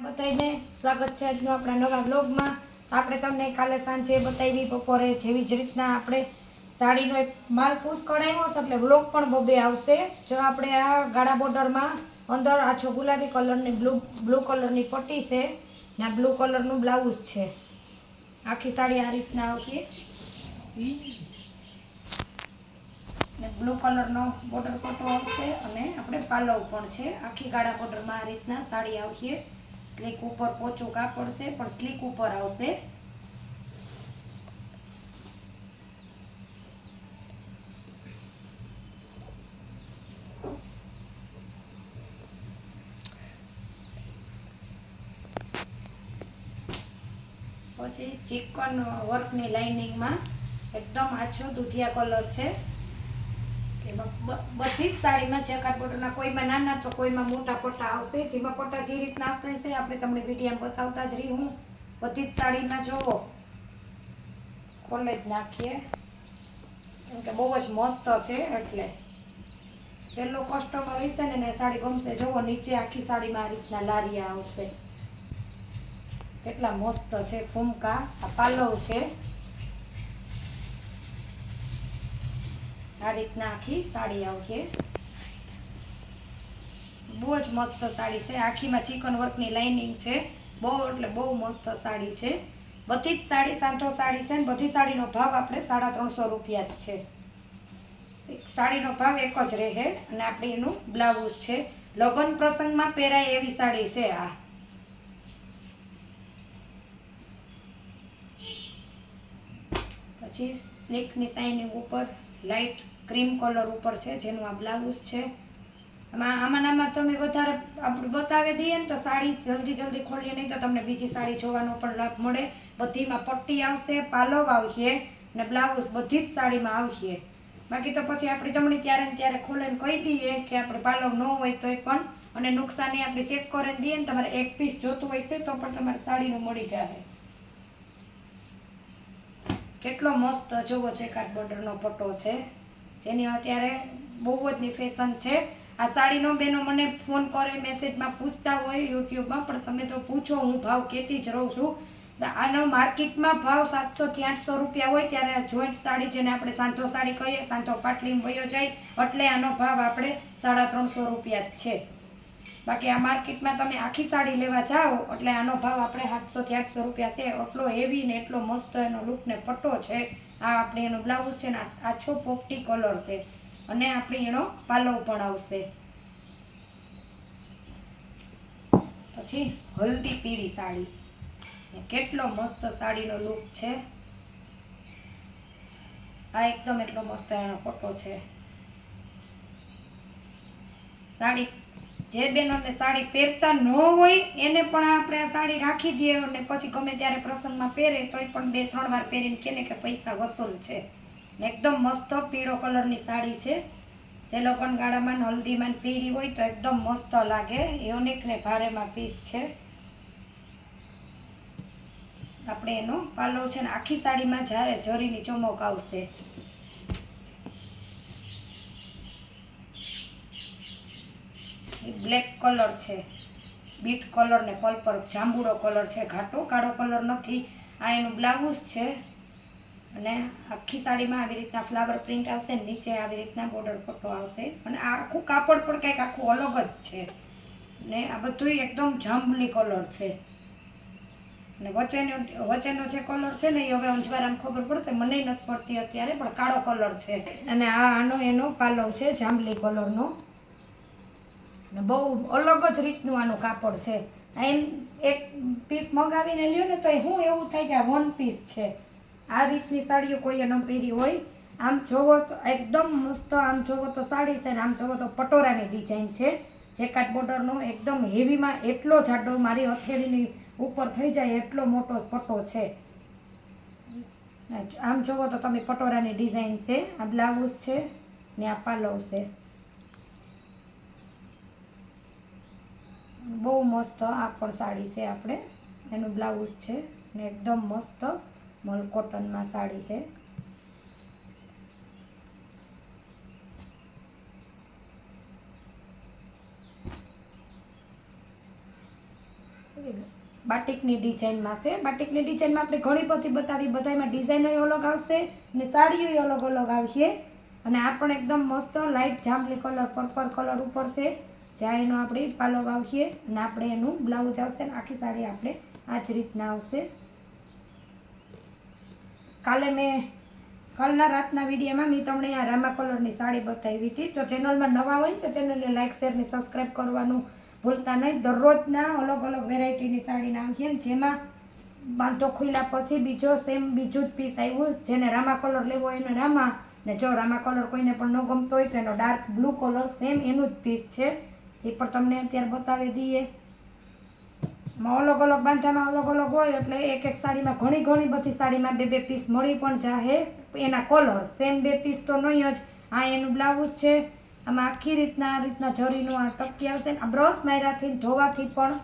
બધાને સ્વાગત છે આજનો આપણા નવા બ્લોગમાં આપણે તમને કાલે સાંજે બતાવી બપોરે જેવી જ રીતના આપણે સાડીનો એક માલ પૂસ કઢાવ્યો છે, એટલે બ્લોક પણ બબે આવશે. જો આપણે આ ગાળા બોર્ડરમાં અંદર આછો ગુલાબી કલરની બ્લુ બ્લુ કલરની પટ્ટી છે, ને આ બ્લુ કલરનું બ્લાઉઝ છે. આખી સાડી આ રીતના આવશે ને બ્લુ કલરનો બોર્ડર પટ્ટો આવશે અને આપણે પાલવ પણ છે. આખી ગાળા બોર્ડરમાં આ રીતના સાડી આવશે સ્લીક ઉપર પોચું કાપડ છે પણ સ્લીક ઉપર આવશે. પછી ચિકન વર્કની લાઇનિંગમાં એકદમ આછો દૂધિયા કલર છે. બધી જ સાડીમાં ચેકાટ બોર્ડરના કોઈમાં નાના તો કોઈમાં મોટા પટ્ટા આવશે. જેમાં પટ્ટા જે રીતના આવતા હશે, આપણે તમને વિડીયામાં બતાવતા જ રહી હું. બધી જ સાડીમાં જોવો ખોલે જ નાખીએ. કેમ કે બહુ જ મસ્ત છે, એટલે. પહેલો કસ્ટમર હશે ને સાડી ગમશે. જોવો નીચે આખી સાડીમાં આ રીતના લારિયા આવશે. કેટલા મસ્ત છે, ફૂમકા. આ પાલવ છે. આ રીતના આખી સાડી આવશે. બહુ જ મસ્ત સાડી છે. આખીમાં ચિકન વર્કની લાઇનિંગ છે. બહુ, એટલે બહુ મસ્ત સાડી છે. બધી જ સાડી સાંતો સાડી છે ને બધી સાડીનો ભાવ આપણે સાડા ત્રણસો રૂપિયા જ છે. સાડીનો ભાવ એક જ રહે અને આપણે એનું બ્લાઉઝ છે. લગ્ન પ્રસંગમાં પહેરાય એવી સાડી છે આ. પછી સ્લીકની સાઇનિંગ ઉપર લાઇટ ક્રીમ કલર ઉપર છે, જેનું આ બ્લાઉઝ છે. આમાં આમાં આમાં તમે વધારે આપણે બતાવી દઈએ ને તો સાડી જલ્દી જલ્દી ખોલીએ, નહીં તો તમને બીજી સાડી જોવાનો પણ લાભ મળે. બધીમાં પટ્ટી આવશે, પાલવ આવશે ને બ્લાઉઝ બધી જ સાડીમાં આવશે. બાકી તો પછી આપણી તમણી ત્યારે ને ત્યારે ખોલીને કહી દઈએ કે આપણે પાલવ ન હોય તોય પણ, અને નુકસાની આપણે ચેક કરીને દઈએ ને તમારે એક પીસ જોતું છે તો પણ તમારે સાડીનું મળી જાય કેટલો મસ્ત જોવો છે કાટ બોર્ડરનો પટ્ટો છે. જેની અત્યારે બહુ જ ફેશન છે. આ સાડીનો બેનો મને ફોન કરે મેસેજમાં પૂછતા હોય યુટ્યુબમાં, પણ તમે તો પૂછો, હું ભાવ કહેતી જ રહું છું. આનો માર્કેટમાં ભાવ સાતસોથી આઠસો રૂપિયા હોય ત્યારે આ જોઈન્ટ સાડી જેને આપણે સાંધો સાડી કહીએ, સાંધો પાટલી વયો જાય, એટલે આનો ભાવ આપણે સાડા ત્રણસો રૂપિયા જ છે. બાકી આ માર્કેટમાં તમે આખી સાડી લેવા જાઓ, એટલે આનો ભાવ આપણે સાતસોથી આઠસો રૂપિયા છે. એટલો હેવી ને એટલો મસ્ત એનો લુક ને પટ્ટો છે. આ આપણે એનો બ્લાઉઝ છે ને આછો પોપટી કલર છે. અને આપણે એનો પાલવ પણ આવશે. પછી હલ્દી પીળી સાડી. કેટલો મસ્ત સાડીનો લુક છે. આ એકદમ એટલો મસ્ત એનો ફોટો છે. સાડી જે બહેનોને સાડી પહેરતા ન હોય, એને પણ આપણે આ સાડી રાખી દઈએ અને પછી ગમે ત્યારે પ્રસંગમાં પહેરે, તોય પણ બે, ત્રણ વાર પહેરીને કહે કે પૈસા વસૂલ છે. ને એકદમ મસ્ત પીળો કલરની સાડી છે. જે લોકોને ગાળામાં ને હલ્દીમાં પહેરી હોય તો એકદમ મસ્ત લાગે. યુનિક ને ભારેમાં પીસ છે. આપણે એનો પાલો છે ને આખી સાડીમાં જ્યારે જરીની ચમક આવશે એ બ્લેક કલર છે. બીટ કલર ને પલ્પર જાંબુડો કલર છે. ઘાટો કાળો કલર નથી. આ એનું બ્લાઉઝ છે. અને આખી સાડીમાં આવી રીતના ફ્લાવર પ્રિન્ટ આવશે. નીચે આવી રીતના બોર્ડર પટ્ટો આવશે. અને આ આખું કાપડ પણ કંઈક આખું અલગ જ છે. ને આ બધું એકદમ જાંબલી કલર છે. અને વચ્ચેનો વચ્ચેનો જે કલર છે ને, એ હવે અંજવારાને ખબર પડશે. મને નથી પડતી અત્યારે, પણ કાળો કલર છે. અને આ આનો એનો પાલવ છે, જાંબલી કલરનો ને બહુ અલગ જ રીતનું આનું કાપડ છે. એમ એક પીસ મંગાવીને લ્યો ને તો હું એવું થાય કે આ વન પીસ છે. આ રીતની સાડીઓ કોઈએ ન પહેરી હોય. આમ જોવો તો એકદમ મસ્ત, આમ જોવો તો સાડી છે ને આમ જોવો તો પટોરાની ડિઝાઇન છે. જેકાટ બોર્ડરનો એકદમ હેવીમાં એટલો જાડો મારી હથેળીની ઉપર થઈ જાય એટલો મોટો પટ્ટો છે. આમ જોવો તો તમે પટોરાની ડિઝાઇન છે. આ બ્લાઉઝ છે ને આ પાલવ છે. બહુ મસ્ત આ પણ સાડી છે આપણે. એનું બ્લાઉઝ છે ને એકદમ મસ્ત મલ કોટનમાં સાડી છે. બાટિકની ડિઝાઇનમાં છે. બાટિકની ડિઝાઇનમાં આપણે ઘણી બધી બતાવી. બધામાં ડિઝાઇનો અલગ આવશે ને સાડીઓ અલગ અલગ આવશે. અને આ પણ એકદમ મસ્ત લાઇટ જાંબલી કલર પર્પલ કલર ઉપર છે. જ્યાં એનો આપણે પાલવ વાવીએ અને આપણે એનું બ્લાઉઝ આવશે ને આખી સાડી આપણે આ જ રીતના આવશે. કાલે મેં કાલના રાતના વિડીયોમાં મેં તમને આ રામા કલરની સાડી બતાવી હતી. તો ચેનલમાં નવા હોય તો ચેનલને લાઇક શેર ને સબસ્ક્રાઈબ કરવાનું ભૂલતા નહીં. દરરોજના અલગ અલગ વેરાયટીની સાડીના આવશે જેમાં બાંધો ખુલ્યા પછી બીજો સેમ બીજું જ પીસ આવ્યું જેને રામા કલર લેવો એને રામા ને જો રામા કલર કોઈને પણ ન ગમતો હોય તો એનો ડાર્ક બ્લુ કલર સેમ એનું જ પીસ છે. જે પણ તમને અત્યારે બતાવી દઈએ. માં અલગ અલગ બાંધામાં અલગ અલગ હોય એટલે એક એક સાડીમાં ઘણી ઘણી બધી સાડીમાં બે બે પીસ મળી પણ જાહે. એના કલર સેમ બે પીસ તો નહીં જ. આ એનું બ્લાઉઝ છે. આમાં આખી રીતના, આ રીતના જરીનું આ ટપકી આવશે આ બ્રશ માર્યાથી ધોવાથી પણ.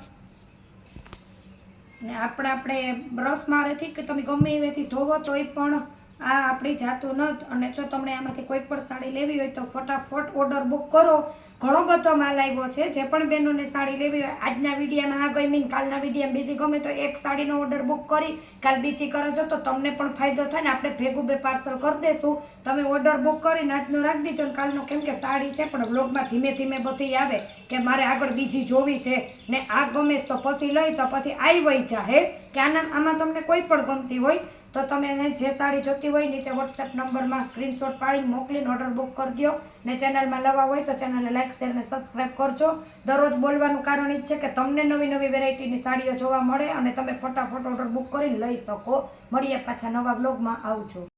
ને આપણે આપણે બ્રશ મારેથી કે તમે ગમે એવેથી ધોવો તોય પણ આ આપણી જાતું નથી અને જો તમને આમાંથી કોઈ પણ સાડી લેવી હોય તો ફટાફટ ઓર્ડર બુક કરો. ઘણો બધો માલ આવ્યો છે. જે પણ બહેનોને સાડી લેવી હોય, આજના વિડીયામાં આ ગમી ને કાલના વિડીયામાં બીજી ગમે તો એક સાડીનો ઓર્ડર બુક કરી, કાલ બીજી કરો. છો તો તમને પણ ફાયદો થાય ને આપણે ભેગું બે પાર્સલ કરી દઈશું તમે ઓર્ડર બુક કરીને આજનો રાખી દીજો ને કાલનો, કેમ કે સાડી છે, પણ બ્લોગમાં ધીમે ધીમે બધી આવે કે મારે આગળ બીજી જોવી છે ને આ ગમે તો પછી લઈ તો પછી આવી વહી જાહે. કે આના, આમાં તમને કોઈ પણ ગમતી હોય તો તમે એને જે સાડી જોતી હોય નીચે વોટ્સએપ નંબરમાં સ્ક્રીનશોટ પાડીને મોકલીને ઓર્ડર બુક કરી દો ને ચેનલમાં લવા હોય તો ચેનલને લાઈક શેર અને સબસ્ક્રાઈબ કરજો. દરરોજ બોલવાનું કારણ એ જ છે કે તમને નવી નવી વેરાયટીની સાડીઓ જોવા મળે અને તમે ફટાફટ ઓર્ડર બુક કરીને લઈ શકો. મળીએ પાછા નવા બ્લોગમાં આવજો.